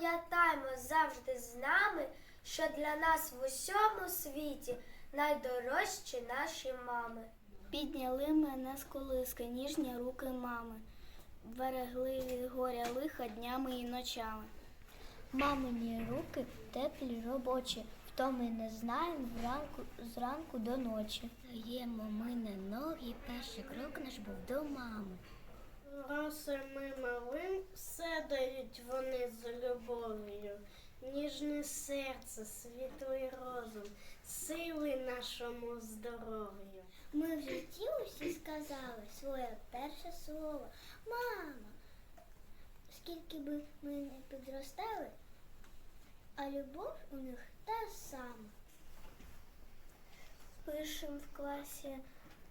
Пам'ятаймо завжди з нами, що для нас в усьому світі найдорожчі наші мами. Підняли мене з колиски, ніжні руки мами, берегли від горя лиха днями і ночами. Мамині руки теплі робочі, втоми не знаємо вранку, зранку до ночі. Даємо ми на ноги, перший крок наш був до мами. Все вони з любов'ю, ніжне серце, світлий розум, сили нашому здоров'ю. Ми в житті усі сказали своє перше слово. Мама. Скільки би ми не підростали, а любов у них та сама. Пишем в класі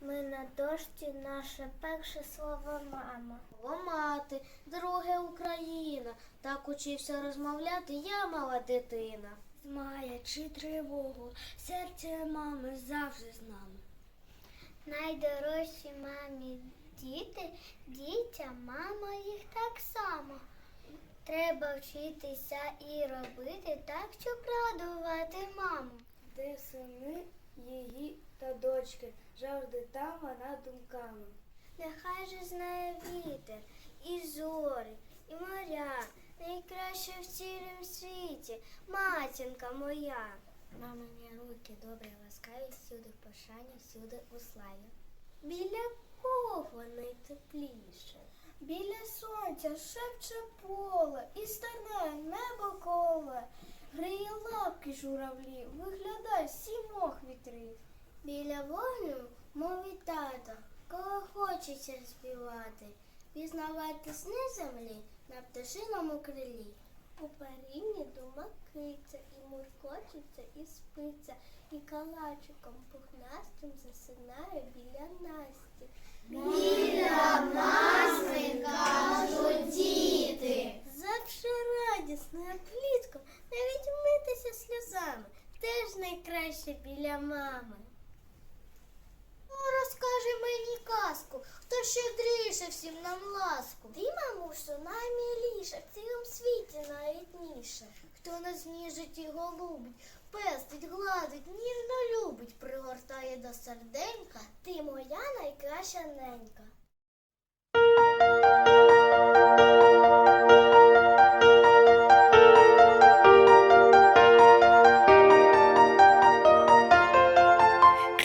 ми на дошці наше перше слово мама. О, мати, друге Україна. Так учився розмовляти я мала дитина. Змаячи тривогу, серце мами завжди з нами. Найдорожчі мамі діти, дітям, мама їх так само. Треба вчитися і робити так, щоб радувати маму. Де сини та дочки, завжди там вона думками. Нехай же знає вітер, і зорі, і моря, найкраще в цілім світі, матінка моя. Мамині руки добрі, ласкаві, всюди в пошані, всюди у славі. Біля кого найтепліше? Біля сонця шепче поле і стане небо коле. Гриє лапки журавлі, виглядає сімох вітрів. Біля вогню мовить тато, кого хочеться співати, пізнавати сни землі на пташиному крилі. У парінні дума киця, і муркочеться, і спиться, і калачиком пухнастим засинає біля Насті. Завше радісною плітком, навіть митися сльозами, теж найкраще біля мами. Ну, розкажи мені казку, хто щедріше всім нам ласку. Ти, мамусю, найміліша, в цілому світі найрідніша. Хто нас ніжить і голубить, пестить, гладить, ніжно любить, пригортає до серденька, ти моя найкраща ненька.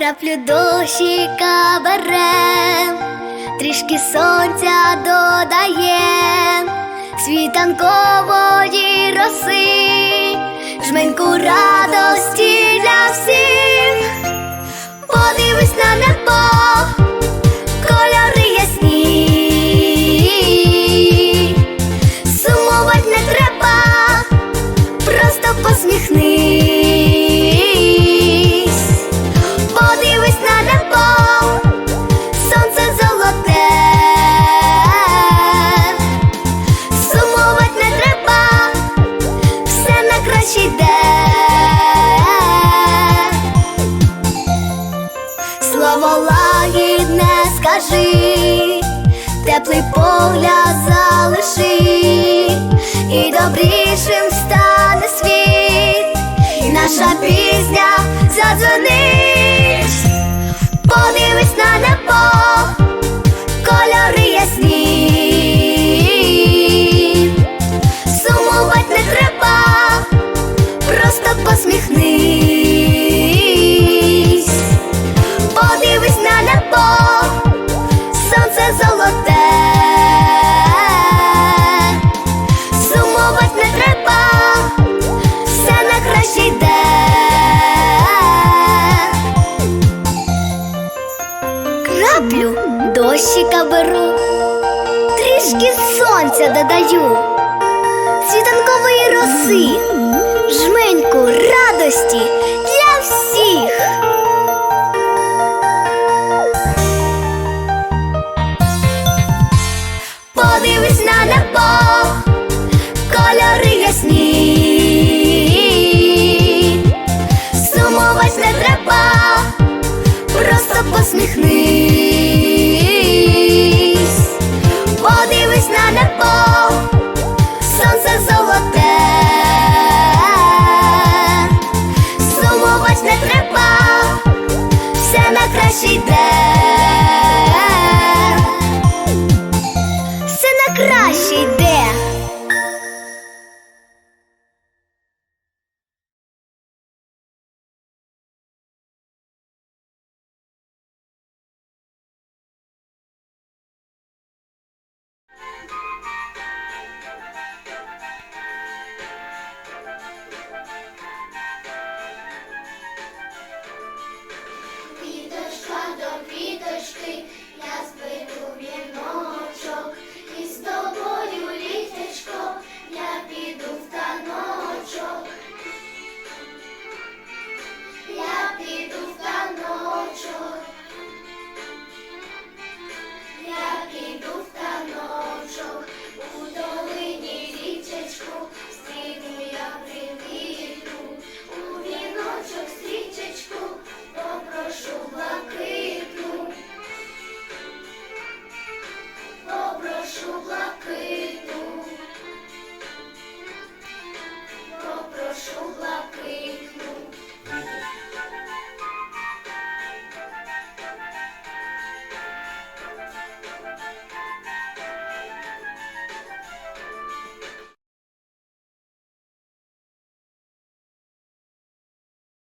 Краплю дощика берем, трішки сонця додаєм, світанкової роси, жменьку радості для всіх, подивись на небо, Слово лагідне скажи, теплий погляд залиши, і добрішим стане світ, і наша пісня задзвонить. Подивись на небо, кольори ясні, сумувати не треба, просто посміхнись. радості для всіх. Подивись на небо, кольори ясні, сумовать не треба, просто посміхнись.